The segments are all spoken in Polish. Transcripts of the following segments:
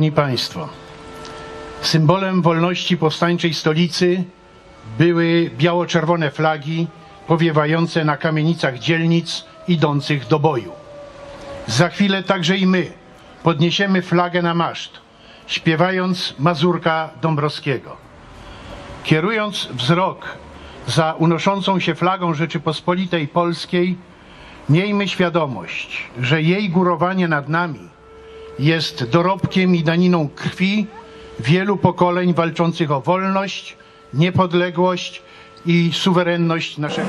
Szanowni Państwo, symbolem wolności powstańczej stolicy były biało-czerwone flagi powiewające na kamienicach dzielnic idących do boju. Za chwilę także i my podniesiemy flagę na maszt, śpiewając Mazurka Dąbrowskiego. Kierując wzrok za unoszącą się flagą Rzeczypospolitej Polskiej, miejmy świadomość, że jej górowanie nad nami jest dorobkiem i daniną krwi wielu pokoleń walczących o wolność, niepodległość i suwerenność naszego.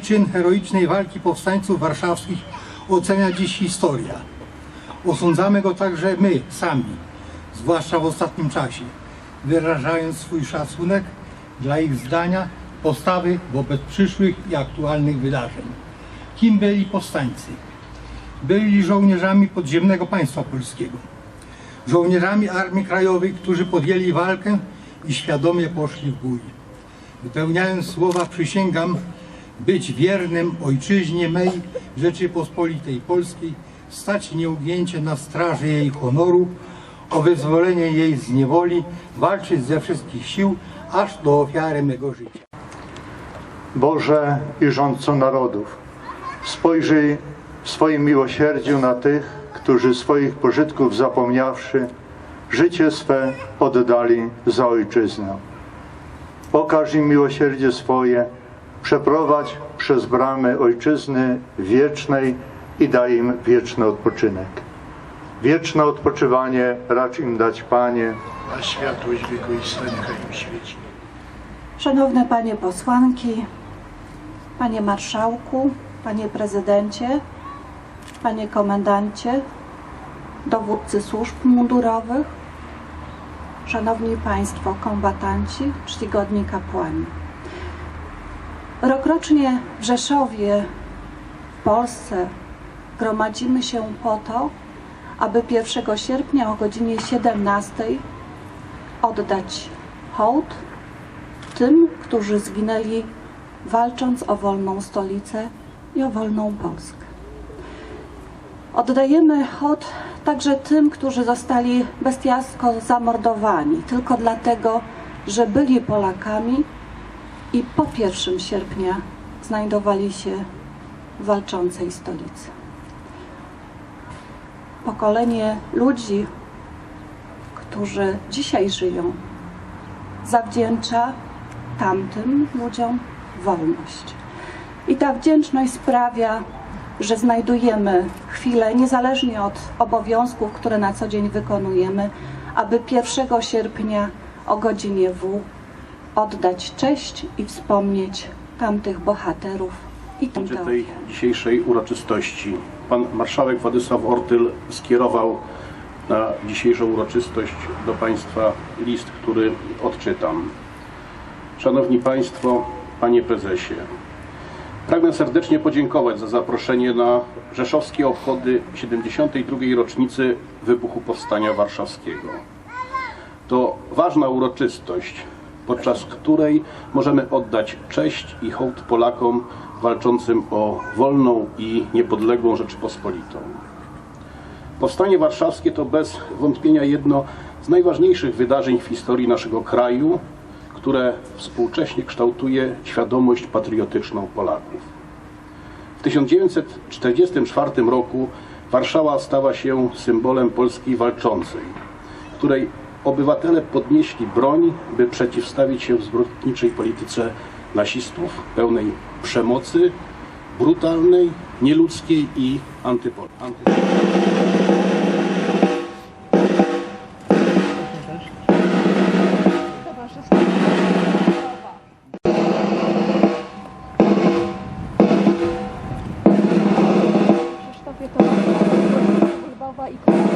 Czyn heroicznej walki powstańców warszawskich ocenia dziś historia. Osądzamy go także my, sami, zwłaszcza w ostatnim czasie, wyrażając swój szacunek dla ich zdania, postawy wobec przyszłych i aktualnych wydarzeń. Kim byli powstańcy? Byli żołnierzami podziemnego państwa polskiego, żołnierzami Armii Krajowej, którzy podjęli walkę i świadomie poszli w bój. Wypełniając słowa przysięgam być wiernym ojczyźnie mej Rzeczypospolitej Polskiej, stać nieugięcie na straży jej honoru, o wyzwolenie jej z niewoli, walczyć ze wszystkich sił, aż do ofiary mego życia. Boże i rządco narodów, spojrzyj w swoim miłosierdziu na tych, którzy swoich pożytków zapomniawszy, życie swe oddali za ojczyznę. Okaż im miłosierdzie swoje, przeprowadź przez bramy ojczyzny wiecznej i daj im wieczny odpoczynek. Wieczne odpoczywanie racz im dać, Panie, A światłość wieku i sęka im świeci. Szanowne Panie Posłanki, Panie Marszałku, Panie Prezydencie, Panie Komendancie, dowódcy służb mundurowych, Szanowni Państwo kombatanci, czcigodni kapłani. Rokrocznie w Rzeszowie, w Polsce gromadzimy się po to, aby 1 sierpnia o godzinie 17 oddać hołd tym, którzy zginęli walcząc o wolną stolicę i o wolną Polskę. Oddajemy hołd także tym, którzy zostali bestialsko zamordowani tylko dlatego, że byli Polakami i po 1 sierpnia znajdowali się w walczącej stolicy. Pokolenie ludzi, którzy dzisiaj żyją, zawdzięcza tamtym ludziom wolność. I ta wdzięczność sprawia, że znajdujemy chwilę, niezależnie od obowiązków, które na co dzień wykonujemy, aby 1 sierpnia o godzinie W oddać cześć i wspomnieć tamtych bohaterów i tamte trakcie tej dzisiejszej uroczystości pan marszałek Władysław Ortyl skierował na dzisiejszą uroczystość do Państwa list, który odczytam. Szanowni Państwo, Panie Prezesie, pragnę serdecznie podziękować za zaproszenie na rzeszowskie obchody 72. rocznicy wybuchu Powstania Warszawskiego. To ważna uroczystość, podczas której możemy oddać cześć i hołd Polakom walczącym o wolną i niepodległą Rzeczypospolitą. Powstanie warszawskie to bez wątpienia jedno z najważniejszych wydarzeń w historii naszego kraju, które współcześnie kształtuje świadomość patriotyczną Polaków. W 1944 roku Warszawa stała się symbolem Polski walczącej, której obywatele podnieśli broń, by przeciwstawić się zbrodniczej polityce nazistów, pełnej przemocy, brutalnej, nieludzkiej i antypolskiej. Krzysztofie Tomaszu, Lwowa i Kołowa.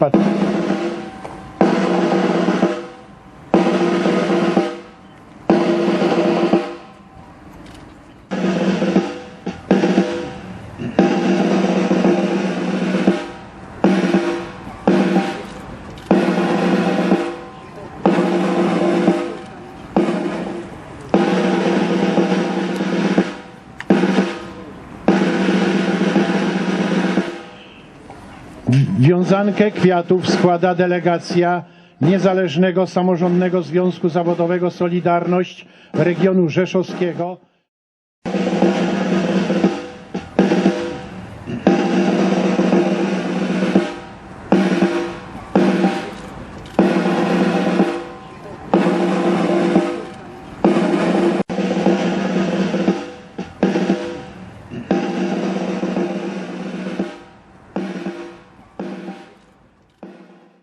但。Wiązankę kwiatów składa delegacja Niezależnego Samorządnego Związku Zawodowego Solidarność regionu rzeszowskiego.